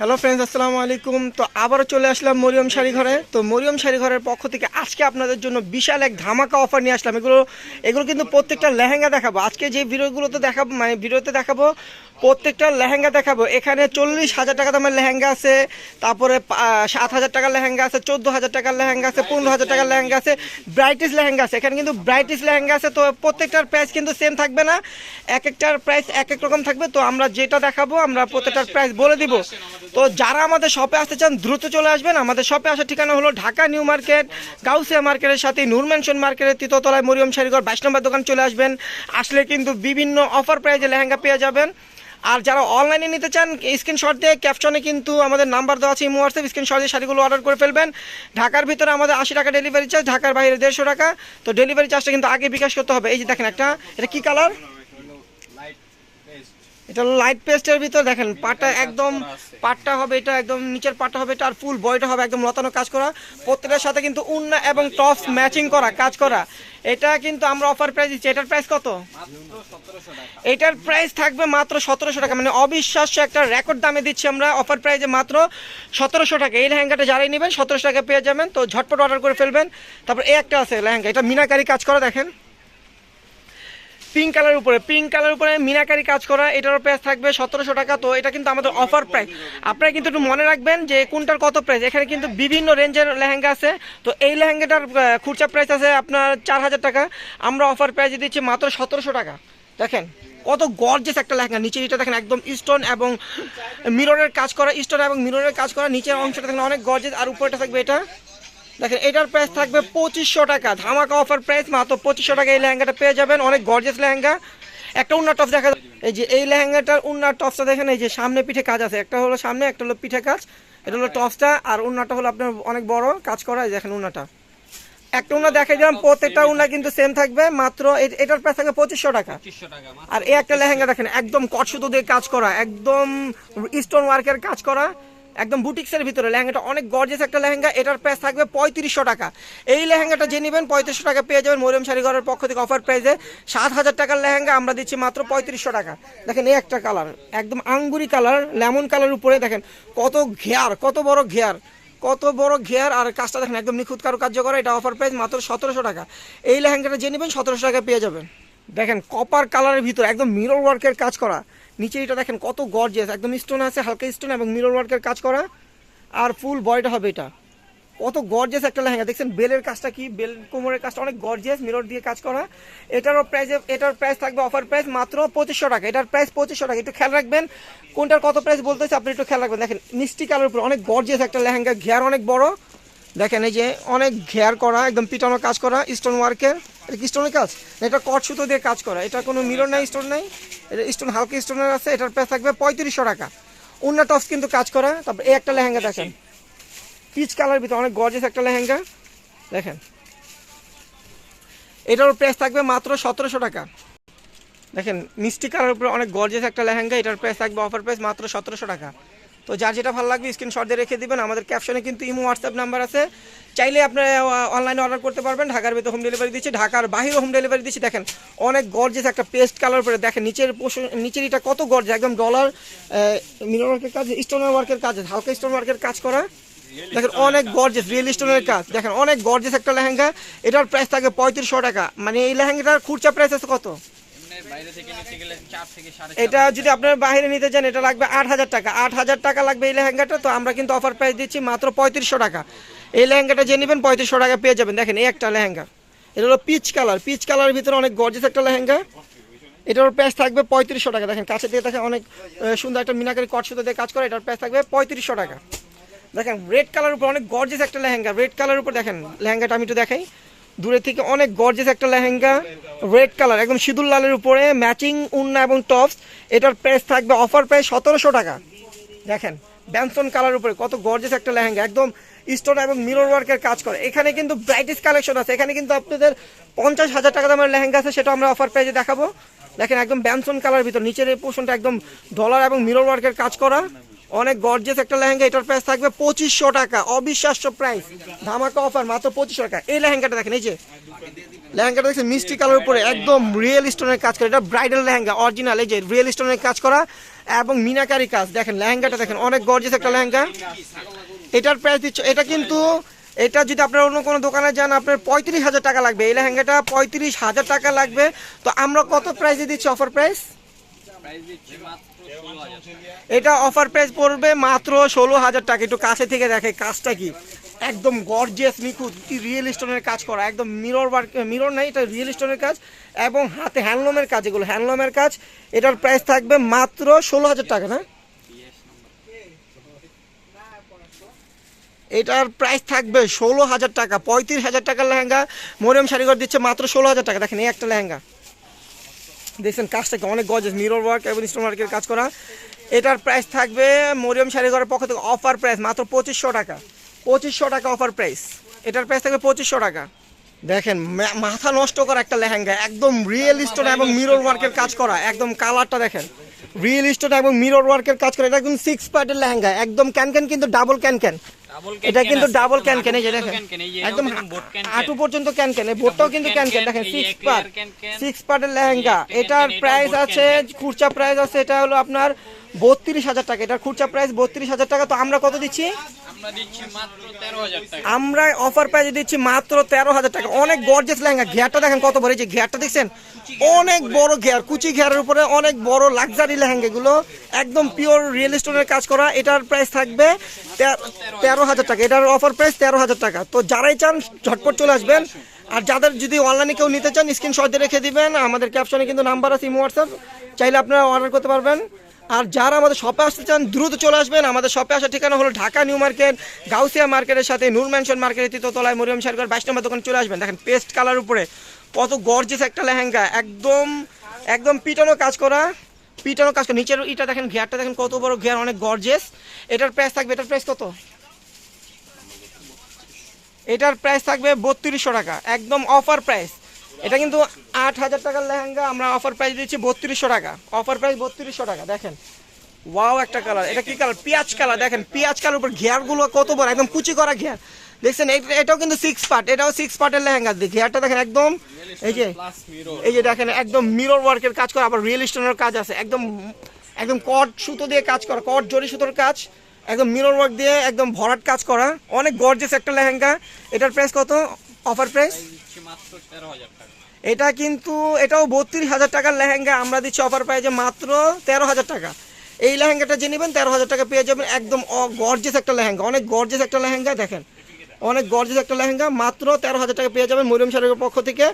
Hello friends আসসালামু আলাইকুম। তো আবারও চলে আসলাম মরিয়ম শাড়ি ঘরে তো মরিয়ম শাড়ি ঘরের পক্ষ থেকে আজকে আপনাদের জন্য বিশাল এক ধামাকা অফার নিয়ে আসলাম। এগুলো এগুলো কিন্তু প্রত্যেকটা লেহেঙ্গা দেখাবো। আজকে যে ভিডিওগুলোতে দেখাবো মানে ভিডিওতে দেখাবো প্রত্যেকটা লেহেঙ্গা দেখাবো। এখানে চল্লিশ হাজার টাকা দামের লেহেঙ্গা আছে, তারপরে সাত হাজার টাকার লেহেঙ্গা আছে, চোদ্দ হাজার টাকার লেহেঙ্গা আছে, পনেরো হাজার টাকার লেহেঙ্গা আছে ব্রাইটিস লেহেঙ্গা আছে। এখানে কিন্তু ব্রাইটিস লেহেঙ্গা আছে, তো প্রত্যেকটার প্রাইস কিন্তু সেম থাকবে না। এক একটার প্রাইস এক এক রকম থাকবে, তো আমরা যেটা দেখাবো, আমরা প্রত্যেকটার প্রাইস বলে দিব। তো যারা আমাদের শপে আসতে চান, দ্রুত চলে আসবেন। আমাদের শপে আসার ঠিকানা হলো ঢাকা নিউ মার্কেট, গাউসিয়া মার্কেটের সাথে নূর ম্যানশন মার্কেটের তৃতীয়তলায় মরিয়ম শাড়িঘর, বাইশ নম্বর দোকান চলে আসবেন। আসলে কিন্তু বিভিন্ন অফার প্রাইজে লেহেঙ্গা পেয়ে যাবেন। আর যারা অনলাইনে নিতে চান স্ক্রিনশট দিয়ে ক্যাপশনে কিন্তু আমাদের নাম্বার দেওয়া আছে, ইমো হোয়াটসঅ্যাপ স্ক্রিনশট দিয়ে শাড়িগুলো অর্ডার করে ফেলবেন। ঢাকার ভিতরে আমাদের আশি টাকা ডেলিভারি চার্জ ঢাকার বাইরে দেড়শো টাকা। তো ডেলিভারি চার্জটা কিন্তু আগে বিকাশ করতে হবে। এই যে দেখেন একটা, এটা কী কালার এটা লাইট পেস্টের ভিতর দেখেন পাটটা একদম পাটটা হবে এটা একদম নিচের পাটটা হবে এটা আর ফুল বয়টা হবে একদম লতানো কাজ করা। প্রত্যেকটার সাথে কিন্তু উন্না এবং টপস ম্যাচিং করা কাজ করা। এটা কিন্তু আমরা অফার প্রাইস দিচ্ছি। এটার প্রাইস কত? এটার প্রাইস থাকবে মাত্র সতেরোশো টাকা। মানে অবিশ্বাস্য একটা রেকর্ড দামে দিচ্ছি আমরা অফার প্রাইসে মাত্র সতেরোশো টাকা। এই লেহেঙ্গাটা যারাই নেবেন সতেরোশো টাকা পেয়ে যাবেন। তো ঝটপট অর্ডার করে ফেলবেন। তারপর এই একটা আছে লেহেঙ্গা। এটা মিনাকারি কাজ করা দেখেন। পিঙ্ক কালার উপরে পিঙ্ক কালার উপরে মিনাকারি কাজ করা, এটারও প্রাইস থাকবে সতেরোশো টাকা, তো এটা কিন্তু আমাদের অফার প্রাইস আপনারা কিন্তু একটু মনে রাখবেন যে কোনটার কত প্রাইস এখানে কিন্তু বিভিন্ন রেঞ্জের লেহেঙ্গা আছে, তো এই লেহেঙ্গাটার খুচরা প্রাইস আছে আপনার চার হাজার টাকা। আমরা অফার প্রাইস দিচ্ছি মাত্র সতেরোশো টাকা। দেখেন, কত গর্জেস একটা লেহেঙ্গা। নিচের এটা দেখেন একদম স্টোন এবং মিররের কাজ করা স্টোন এবং মিররের কাজ করা, নিচের অংশটা দেখেন অনেক গর্জেস আর উপরেটা থাকবে এটা। দেখেন এটার প্রাইস থাকবে পঁচিশশো টাকা। ধামাকা অফার প্রাইস মাত্র পঁচিশশো টাকা এই লেহেঙ্গাটা পেয়ে যাবেন। অনেক গর্জেস লেহেঙ্গা। একটা উন্নার টপস দেখা। এই যে এই লেহেঙ্গাটার উন্নার টপসটা দেখেন এই যে সামনে পিঠে কাজ আছে। একটা হলো সামনে একটা হলো পিঠে কাজ। এটা হলো টপসটা আর উন্নাটা হলো আপনার অনেক বড় কাজ করা। এই দেখেন উন্নাটা। একটা উন্না দেখাই দিলাম প্রত্যেকটা উন্না কিন্তু সেম থাকবে। মাত্র এটার প্রাইস থাকবে পঁচিশশো টাকা। আর এই একটা লেহেঙ্গা দেখেন একদম কটসুতো দিয়ে কাজ করা একদম স্টোন ওয়ার্কের কাজ করা। একদম বুটিক্সের ভিতরে লেহেঙ্গাটা অনেক গর্জেস একটা লেহেঙ্গা, এটার প্রাইস থাকবে পঁয়ত্রিশশো টাকা। এই লেহেঙ্গাটা যে নেবেন, পঁয়ত্রিশশো টাকা পেয়ে যাবেন মরিয়ম শাড়িঘরের পক্ষ থেকে অফার প্রাইসে সাত হাজার টাকার লেহেঙ্গা, আমরা দিচ্ছি মাত্র পঁয়ত্রিশশো টাকা। দেখেন, এই একটা কালার একদম আঙ্গুরি কালার লেমন কালার উপরে দেখেন, কত ঘেয়ার, কত বড় ঘেয়ার, কত বড় ঘেয়ার। আর কাজটা দেখেন, একদম নিখুঁত কারও কার্য করা, এটা অফার প্রাইস মাত্র সতেরোশো টাকা। এই লেহেঙ্গাটা যে নেবেন, সতেরোশো টাকা পেয়ে যাবেন। দেখেন কপার কালারের ভিতরে, একদম মিরর ওয়ার্কের কাজ করা। নিচে এটা দেখেন কত গর্জিয়াস একদম স্টোন আছে, হালকা স্টোন এবং মিরর ওয়ার্কের কাজ করা। আর ফুল বয়টা হবে এটা। কত গর্জিয়াস একটা লেহেঙ্গা। দেখছেন বেলের কাজটা কি? বেল কোমরের কাজটা অনেক গর্জিয়াস মিরর দিয়ে কাজ করা। এটারও প্রাইস এটার প্রাইস থাকবে অফার প্রাইস মাত্র পঁচিশশো টাকা। এটার প্রাইস পঁচিশশো টাকা। একটু খেয়াল রাখবেন, কোনটার কত প্রাইস বলতেছে আপনি একটু খেয়াল রাখবেন। দেখেন মিষ্টি কালার উপর অনেক গর্জিয়াস একটা লেহেঙ্গা ঘেয়ার অনেক বড়। দেখেন এই যে অনেক ঘেয়ার করা একদম পিটানো কাজ করা স্টোন ওয়ার্কের এটা কি স্টোনের কাজ? এটা কট সুতো দিয়ে কাজ করা। এটা কোনো মিলন নাই স্টোন নাই। এটা স্টোন হালকা স্টোনের আছে এটার প্রাইস থাকবে পঁয়ত্রিশশো টাকা। অন্য টপস কিন্তু কাজ করা তারপর এই একটা লেহেঙ্গা দেখেন। পিচ কালার ভিতরে অনেক গর্জেস একটা লেহেঙ্গা। দেখেন। এটার প্রাইস থাকবে মাত্র সতেরোশো টাকা। দেখেন মিষ্টি কালার উপরে অনেক গর্জেস একটা লেহেঙ্গা এটার প্রাইস থাকবে অফার প্রাইস মাত্র সতেরোশো টাকা। তো যার যেটা ভালো লাগবে স্ক্রিনশট দিয়ে রেখে দিবেন। আমাদের ক্যাপশনে কিন্তু ইমো হোয়াটসঅ্যাপ নাম্বার আছে। চাইলে আপনারা অনলাইনে অর্ডার করতে পারবেন। ঢাকার ভিতরে হোম ডেলিভারি দিচ্ছি, ঢাকার বাইরে হোম ডেলিভারি দিচ্ছি। দেখেন, অনেক গর্জেস একটা পেস্ট কালার পরে। দেখেন, নিচের নিচের এটা কত গর্জে একদম ডলার মিরর ওয়ার্কের কাজ স্টোনের ওয়ার্কের কাজ, হালকা স্টোন ওয়ার্কের কাজ করা। দেখেন, অনেক গর্জেস রিয়েল স্টোনের কাজ। দেখেন, অনেক গর্জেস একটা লেহেঙ্গা। এটার প্রাইস থাকে পঁয়ত্রিশশো টাকা। মানে এই লেহেঙ্গাটার খুচরা প্রাইস আছে কত? এটা যদি আপনার বাইরে নিতে চান এটা লাগবে আট হাজার টাকা। আট হাজার টাকা লাগবে এই লেহেঙ্গাটা তো আমরা কিন্তু অফার প্রাইস দিচ্ছি মাত্র পঁয়ত্রিশশো টাকা। এই লেহেঙ্গাটা যে নেবেন পঁয়ত্রিশশো টাকা পেয়ে যাবেন। দেখেন এই একটা লেহেঙ্গা। এটা হলো পিচ কালার পিচ কালারের ভিতরে অনেক গর্জেস একটা লেহেঙ্গা। এটার প্রাইস থাকবে পঁয়ত্রিশশো টাকা। দেখেন কাছে দিয়ে দেখেন অনেক সুন্দর একটা মিনাকারি কট সুতো দিয়ে কাজ করে। এটার প্রাইস থাকবে পঁয়ত্রিশশো টাকা। দেখেন রেড কালার উপর অনেক গর্জেস একটা লেহেঙ্গা। রেড কালার উপর দেখেন লেহেঙ্গাটা আমি একটু দেখাই। দূরে থেকে অনেক গর্জেস একটা লেহেঙ্গা রেড কালার একদম সিঁদুর লালের উপরে ম্যাচিং উন্না এবং টপস এটার প্রাইস থাকবে অফার প্রাইস সতেরোশো টাকা। দেখেন ব্যানসন কালার উপরে কত গর্জেস একটা লেহেঙ্গা, একদম স্টোন এবং মিরর ওয়ার্কের কাজ করে। এখানে কিন্তু ব্রাইটেস্ট কালেকশন আছে, এখানে কিন্তু আপনাদের পঞ্চাশ হাজার টাকা দামের লেহেঙ্গা আছে, সেটা আমরা অফার প্রাইসে দেখাবো। দেখেন, একদম ব্যানসন কালার ভিতর, নিচের এই পোর্শনটা একদম ডলার এবং মিরর ওয়ার্কের কাজ করা। অনেক গর্জেস একটা লেহেঙ্গা, এটার প্রাইস থাকবে পঁচিশশো টাকা, অবিশ্বাস্য প্রাইস ধামাকা অফার মাত্র পঁচিশশো টাকা। এই লেহেঙ্গাটা দেখেন, এই যে লেহেঙ্গাটা দেখছেন, মিষ্টি কালার উপরে, একদম রিয়েল স্টোনের কাজ করা। এটা ব্রাইডাল লেহেঙ্গা অরিজিনাল এই যে রিয়েল স্টোনের কাজ করা এবং মিনাকারি কাজ। দেখেন, লেহেঙ্গাটা দেখেন, অনেক গর্জেস একটা লেহেঙ্গা। এটার প্রাইস দিচ্ছে, এটা কিন্তু, এটা যদি আপনার অন্য কোনো দোকানে যান, আপনার পঁয়ত্রিশ হাজার টাকা লাগবে। এই লেহেঙ্গাটা পঁয়ত্রিশ হাজার টাকা লাগবে। তো আমরা কত প্রাইসে দিচ্ছি অফার প্রাইস এটা অফার প্রাইস পড়বে মাত্র ষোলো হাজার টাকা। একটু কাছে থেকে দেখে কাজটা কি? একদম গর্জিয়াস নিখুঁত। রিয়েল স্টোনের কাজ করা? একদম মিরর ওয়ার্ক মিরর নাই এটা রিয়েল স্টোনের কাজ। এবং হাতে হ্যান্ডলুমের কাজ এগুলো হ্যান্ডলুমের কাজ। এটার প্রাইস থাকবে মাত্র ষোলো হাজার টাকা না? এটার প্রাইস থাকবে ষোলো হাজার টাকা পঁয়ত্রিশ হাজার টাকার লেহেঙ্গা। মরিয়ম শাড়িঘর দিচ্ছে মাত্র ষোলো হাজার টাকা। দেখেন এই একটা লেহেঙ্গা। দেখছেন কাজটাকে অনেক গজেস মিরর ওয়ার্ক এবং স্টোন ওয়ার্কের কাজ করা। এটার প্রাইস থাকবে মরিয়ম শাড়িঘরের পক্ষ থেকে অফার প্রাইস মাত্র পঁচিশশো টাকা। পঁচিশশো টাকা অফার প্রাইস এটার প্রাইস থাকবে পঁচিশশো টাকা। দেখেন মাথা নষ্ট করা একটা লেহেঙ্গা, একদম রিয়েল স্টোন এবং মিরর ওয়ার্কের কাজ করা, একদম কালারটা দেখেন। রিয়েল স্টোন এবং মিরর ওয়ার্কের কাজ করা, এটা একদম সিক্স পার্টের লেহেঙ্গা, একদম ক্যান ক্যান কিন্তু ডাবল ক্যান ক্যান এটা কিন্তু ডাবল ক্যান ক্যান এই যে দেখেন। একদম হাঁটু আটু পর্যন্ত ক্যান ক্যান এই বোটটাও কিন্তু ক্যান ক্যান দেখেন সিক্স পার্ট সিক্স পার্টের লেহেঙ্গা। এটার প্রাইস আছে খুরচা প্রাইস আছে এটা হলো আপনার বত্রিশ হাজার টাকা। এটার খুরচা প্রাইস বত্রিশ হাজার টাকা তো আমরা কত দিচ্ছি? আমরা অফার প্রাইসে দিচ্ছি মাত্র তেরো হাজার টাকা। অনেক গর্জেস লেহেঙ্গা। ঘেয়ারটা দেখেন কত বড়। যে ঘেয়ারটা দেখছেন? অনেক বড় ঘেয়ার। কুচি ঘেয়ারের উপরে অনেক বড় লাক্সারি লেহেঙ্গা এগুলো একদম পিওর রিয়েল স্টোনের কাজ করা। এটার প্রাইস থাকবে তেরো হাজার টাকা। এটার অফার প্রাইস তেরো হাজার টাকা। তো যারাই চান, ঝটপট চলে আসবেন। আর যাদের যদি অনলাইনে কেউ নিতে চান স্ক্রিনশট দিয়ে রেখে দিবেন। আমাদের ক্যাপশনে কিন্তু নাম্বার আছে, ইমো হোয়াটসঅ্যাপ চাইলে আপনারা অর্ডার করতে পারবেন। আর যারা আমাদের শপে আসতে চান, দ্রুত চলে আসবেন। আমাদের শপে আসার ঠিকানা হলো ঢাকা নিউ মার্কেট, গাউসিয়া মার্কেটের সাথে নূর ম্যানশন মার্কেটের তৃতীয়তলায় মরিয়ম সারগর বাইশ নম্বর দোকানে চলে আসবেন। দেখেন পেস্ট কালার উপরে কত গর্জেস একটা লেহেঙ্গা। একদম একদম পিটানো কাজ করা পিটানো কাজ করা। নিচের ইটা দেখেন, ঘেয়ারটা দেখেন, কত বড় ঘেয়ার, অনেক গর্জেস এটার প্রাইস থাকবে, এটার প্রাইস কত? এটার প্রাইস থাকবে বত্রিশশো টাকা। একদম অফার প্রাইস এটা কিন্তু আট হাজার টাকার লেহেঙ্গা, আমরা অফার প্রাইস দিচ্ছি বত্রিশশো টাকা। অফার প্রাইস বত্রিশশো টাকা, দেখেন। ওয়াও একটা কালার এটা কি কালার পেঁয়াজ কালার দেখেন। পেঁয়াজ কালার উপর ঘেয়ারগুলো কত বড়, একদম কুচি করা ঘেয়ার। দেখছেন এটা- এটাও কিন্তু সিক্স পার্ট এটাও সিক্স পার্টের লেহেঙ্গা। ঘেয়ারটা দেখেন, একদম এই যে এই যে দেখেন, একদম মিরর ওয়ার্কের কাজ করা, আবার রিয়েল স্টোনের কাজ আছে। একদম একদম কট সুতো দিয়ে কাজ করা, কট জরি সুতোর কাজ। একদম মিরর ওয়ার্ক দিয়ে একদম ভরাট কাজ করা। অনেক গর্জেস একটা লেহেঙ্গা। এটার প্রাইস কত? অফার প্রাইস এটা কিন্তু, এটাও বত্রিশ হাজার টাকার লেহেঙ্গা। আমরা দিচ্ছি অফার প্রাইজে মাত্র তেরো হাজার টাকা। এই লেহেঙ্গাটা যে নেবেন, তেরো হাজার টাকা পেয়ে যাবেন একদম গর্জেস একটা লেহেঙ্গা। অনেক গর্জেস একটা লেহেঙ্গা, দেখেন। অনেক গর্জেস একটা লেহেঙ্গা, মাত্র তেরো হাজার টাকা পেয়ে যাবেন মরিয়ম শাড়ির পক্ষ থেকে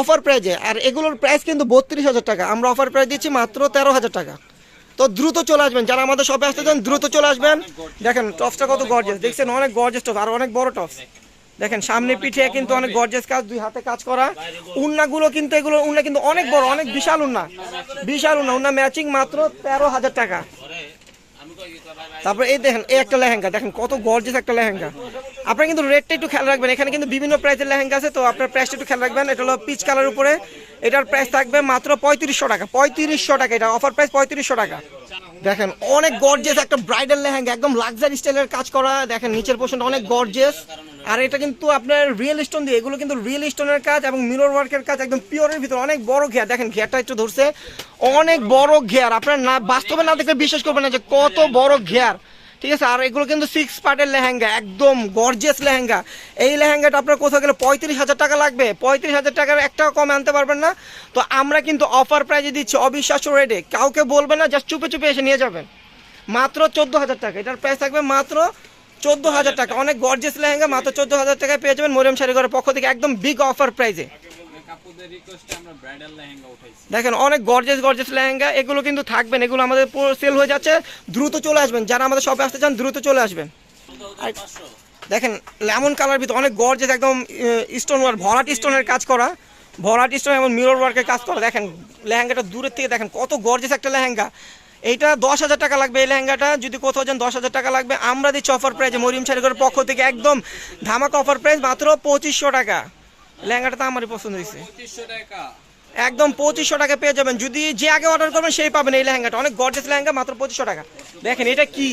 অফার প্রাইজে আর এগুলোর প্রাইস কিন্তু বত্রিশ হাজার টাকা। আমরা অফার প্রাইস দিচ্ছি মাত্র তেরো হাজার টাকা। তো দ্রুত চলে আসবেন। যারা আমাদের শপে আসতে চান, দ্রুত চলে আসবেন। দেখেন টপসটা কত গর্জেস দেখছেন, অনেক গর্জেস টপ আর অনেক বড় টপস দেখেন সামনে পিঠে কিন্তু অনেক গর্জেস কাজ দুই হাতে কাজ করা। উন্নাগুলো কিন্তু এগুলো উন্না কিন্তু অনেক বড় অনেক বিশাল উন্না। বিশাল উন্না উন্না ম্যাচিং মাত্র তেরো হাজার টাকা। তারপরে এই দেখেন এই একটা লেহেঙ্গা দেখেন কত গর্জেস একটা লেহেঙ্গা। আপনার কিন্তু রেটটা একটু খেয়াল রাখবেন এখানে কিন্তু বিভিন্ন প্রাইসের লেহেঙ্গা আছে তো আপনার প্রাইসটা একটু খেয়াল রাখবেন। এটা হলো পিচ কালার উপরে। এটার প্রাইস থাকবে মাত্র পঁয়ত্রিশশো টাকা পঁয়ত্রিশশো টাকা এটা অফার প্রাইস পঁয়ত্রিশশো টাকা। দেখেন অনেক গর্জেস একটা ব্রাইডাল লেহেঙ্গা একদম লাক্সারি স্টাইলের কাজ করা। দেখেন নিচের পোর্শনটা অনেক গর্জেস আর এটা কিন্তু আপনার রিয়েল স্টোন দিয়ে, এগুলো কিন্তু রিয়েল স্টোনের কাজ এবং মিরর ওয়ার্কের কাজ একদম পিওরের ভিতরে অনেক বড় ঘেয়ার। দেখেন ঘেয়ারটা একটু ধরছে। অনেক বড় ঘেয়ার। আপনার না, বাস্তবে না দেখলে বিশ্বাস করবেন না যে কত বড় ঘেয়ার। ঠিক আছে? আর এগুলো কিন্তু সিক্স পার্টের লেহেঙ্গা, একদম গর্জিয়াস লেহেঙ্গা। এই লেহেঙ্গাটা আপনার কোথাও গেলে পঁয়ত্রিশ হাজার টাকা লাগবে। পঁয়ত্রিশ হাজার টাকার একটাও কমে আনতে পারবেন না। তো আমরা কিন্তু অফার প্রাইজে দিচ্ছি অবিশ্বাস্য রেটে কাউকে বলবেন না জাস্ট চুপে চুপে এসে নিয়ে যাবেন। মাত্র চোদ্দ হাজার টাকা। এটার প্রাইস থাকবে মাত্র চোদ্দ হাজার টাকা। অনেক গর্জেস লেহেঙ্গা, মাত্র চোদ্দ হাজার টাকায় পেয়ে যাবেন মরিয়ম শাড়িঘরের পক্ষ থেকে একদম বিগ অফার প্রাইজে দেখেন, অনেক গর্জেস গর্জেস লেহেঙ্গা, এগুলো কিন্তু থাকবেন, এগুলো আমাদের সেল হয়ে যাচ্ছে। দ্রুত চলে আসবেন, যারা আমাদের শপে আসতে চান, দ্রুত চলে আসবেন। দেখেন লেমন কালার ভিতরে অনেক গর্জেস একদম স্টোন ওয়ার্ক ভরাট স্টোনের কাজ করা। ভরাট স্টোন এবং মিরর ওয়ার্কের কাজ করা। দেখেন, লেহেঙ্গাটা দূরের থেকে দেখেন, কত গর্জেস একটা লেহেঙ্গা। এইটা দশ হাজার টাকা লাগবে এই লেহেঙ্গাটা। যদি কোথাও যান দশ হাজার টাকা লাগবে। আমরা দিচ্ছি অফার প্রাইজে মরিয়ম শাড়িঘরের পক্ষ থেকে একদম ধামাকা অফার প্রাইস মাত্র পঁচিশশো টাকা। লেহেঙ্গাটা তো আমারই পছন্দ হয়েছে। একদম পঁচিশশো টাকা পেয়ে যাবেন। যদি যে আগে অর্ডার করবেন সেই পাবেন এই লেহেঙ্গাটা। অনেক গর্জেস লেহেঙ্গা মাত্র পঁচিশশো টাকা। দেখেন এটা কি?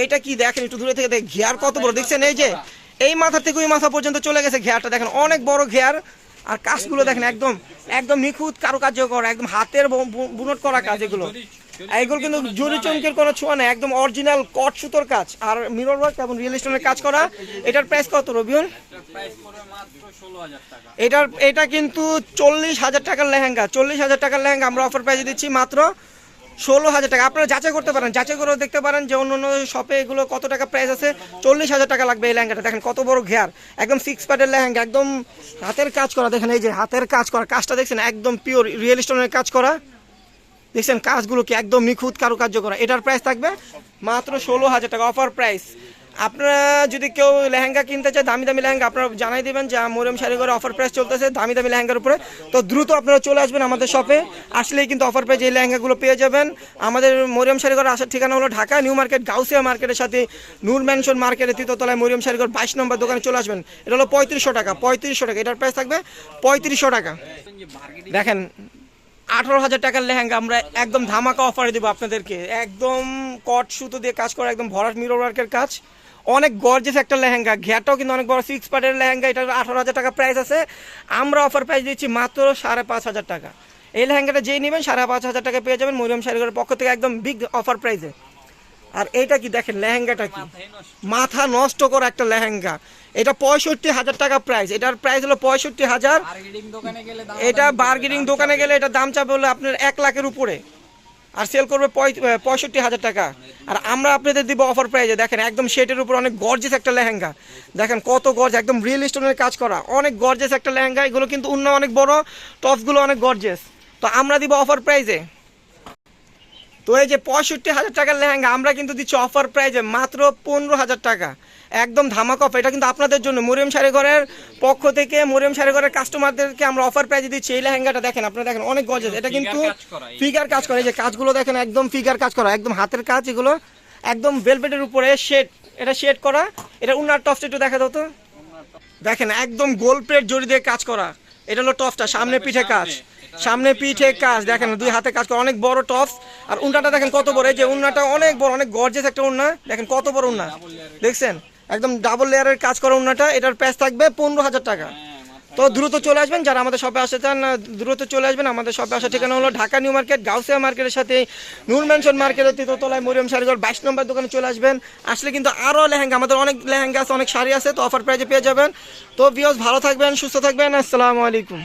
এইটা কি? দেখেন একটু দূরে থেকে দেখ ঘেয়ার কত বড়। দেখছেন এই যে এই মাথা থেকে ওই মাথা পর্যন্ত চলে গেছে ঘেয়ারটা। দেখেন অনেক বড় ঘেয়ার। আর কাজগুলো দেখেন একদম একদম নিখুঁত কারুকার্য করা একদম হাতের বুনট করা কাজ এগুলো। এগুলো কিন্তু জরি চমকের কোনো ছোঁয়া নেই একদম অরিজিনাল কট সুতোর কাজ। আর মিরর ওয়ার্ক এবং রিয়েল স্টোনের কাজ করা এটার প্রাইস কত রবিউল? এটার এটা কিন্তু চল্লিশ হাজার টাকার লেহেঙ্গা চল্লিশ হাজার টাকার লেহেঙ্গা আমরা অফার প্রাইসে দিচ্ছি মাত্র ষোলো হাজার টাকা। আপনারা যাচাই করতে পারেন যাচাই করেও দেখতে পারেন যে অন্য অন্য শপে এগুলো কত টাকা প্রাইস আছে। চল্লিশ হাজার টাকা লাগবে এই লেহেঙ্গাটা। দেখেন কত বড় ঘেয়ার একদম সিক্স প্যাডের লেহেঙ্গা একদম হাতের কাজ করা। দেখেন এই যে হাতের কাজ করা কাজটা দেখছেন একদম পিওর রিয়েল স্টোনের কাজ করা। দেখছেন কাজগুলো কি একদম নিখুঁত কারুকার্য করা। এটার প্রাইস থাকবে মাত্র ষোলো হাজার টাকা। অফার প্রাইস আপনারা যদি কেউ লেহেঙ্গা কিনতে চায়, দামি দামি লেহেঙ্গা, আপনারা জানাই দেবেন যে মরিয়ম শাড়িঘরে অফার প্রাইস চলতেছে দামি দামি লেহেঙ্গার উপরে। তো দ্রুত আপনারা চলে আসবেন আমাদের শপে আসলেই কিন্তু অফার প্রাইস এই লেহেঙ্গাগুলো পেয়ে যাবেন। আমাদের মরিয়ম শাড়িঘর আসার ঠিকানা হলো ঢাকা নিউ মার্কেট, গাউসিয়া মার্কেটের সাথে নূর ম্যানশন মার্কেটের তৃতীয়তলায় মরিয়ম শাড়িঘর বাইশ নম্বর দোকানে চলে আসবেন। এটা হলো পঁয়ত্রিশশো টাকা পঁয়ত্রিশশো টাকা। এটার প্রাইস থাকবে পঁয়ত্রিশশো টাকা। দেখেন আঠারো হাজার টাকার লেহেঙ্গা আমরা একদম ধামাকা অফারে দেবো আপনাদেরকে। একদম কট সুতো দিয়ে কাজ করা, একদম ভরাট মিরর ওয়ার্কের কাজ। অনেক গর্জেস একটা লেহেঙ্গা। ঘেরটাও কিন্তু অনেক বড় সিক্স পার্টের লেহেঙ্গা এটা আঠারো হাজার টাকা প্রাইস আছে। আমরা অফার প্রাইস দিচ্ছি মাত্র সাড়ে পাঁচ হাজার টাকা। এই লেহেঙ্গাটা যেই নেবেন সাড়ে পাঁচ হাজার টাকা পেয়ে যাবেন মরিয়াম শাড়িঘরের পক্ষ থেকে একদম বিগ অফার প্রাইসে আর এটা কি দেখেন লেহেঙ্গাটা কি? মাথা নষ্ট করা একটা লেহেঙ্গা। এটা পঁয়ষট্টি হাজার টাকা প্রাইস এটার প্রাইস হলো পঁয়ষট্টি হাজার। এটা বার্গেনিং দোকানে গেলে এটা দাম চাবে হলো আপনার এক লাখের উপরে। আর সেল করবে পঁয়ষট্টি হাজার টাকা। আর আমরা আপনাদের দিব অফার প্রাইজে দেখেন একদম শেটের উপর অনেক গর্জেস একটা লেহেঙ্গা। দেখেন কত গর্জ একদম রিয়েল স্টোনের কাজ করা। অনেক গর্জেস একটা লেহেঙ্গা। এগুলো কিন্তু অন্য অনেক বড় টপসগুলো অনেক গর্জেস তো আমরা দিব অফার প্রাইজে তো এই যে পঁয়ষট্টি হাজার টাকার লেহেঙ্গা আমরা কিন্তু দিচ্ছি অফার প্রাইজে মাত্র পনেরো হাজার টাকা। একদম ধামাক অফার এটা কিন্তু আপনাদের জন্য। মরিয়ম শাড়িঘরের পক্ষ থেকে মরিয়ম শাড়িঘরের কাস্টমারদেরকে আমরা অফার প্রাইজে দিচ্ছি। এই লেহেঙ্গাটা দেখেন আপনারা দেখেন অনেক গজেস এটা কিন্তু ফিগার কাজ করা। এই যে কাজগুলো দেখেন একদম ফিগার কাজ করা একদম হাতের কাজ এগুলো একদম ভেলভেটের উপরে শেড এটা শেড করা। এটা উনার টপসটা একটু দেখা দাও তো। দেখেন একদম গোল প্লেট জড়ি দিয়ে কাজ করা। এটা হলো টপসটা সামনে পিঠে কাজ। সামনে পিঠে কাজ, দেখেন দুই হাতে কাজ করে, অনেক বড় টপস আর উন্নাটা দেখেন কত বড়, এই যে উন্নাটা অনেক বড়, অনেক গর্জেস একটা উন্না। দেখেন কত বড় উন্না। দেখছেন? একদম ডাবল লেয়ারের কাজ করা উন্নাটা, এটার প্রাইস থাকবে পনেরো হাজার টাকা। তো দ্রুত চলে আসবেন, যারা আমাদের শপে আসতে চান দ্রুত চলে আসবেন। আমাদের শপে আসার ঠিকানা হলো ঢাকা নিউ মার্কেট, গাউসিয়া মার্কেটের সাথে নূর ম্যানশন মার্কেটের তৃতীয়তলায় মরিয়ম শাড়িঘর বাইশ নম্বর দোকানে চলে আসবেন। আসলে কিন্তু আরও লেহেঙ্গা, আমাদের অনেক লেহেঙ্গা আছে, অনেক শাড়ি আছে, তো অফার প্রাইজে পেয়ে যাবেন। তো বিয়স ভালো থাকবেন, সুস্থ থাকবেন, আসসালামু আলাইকুম।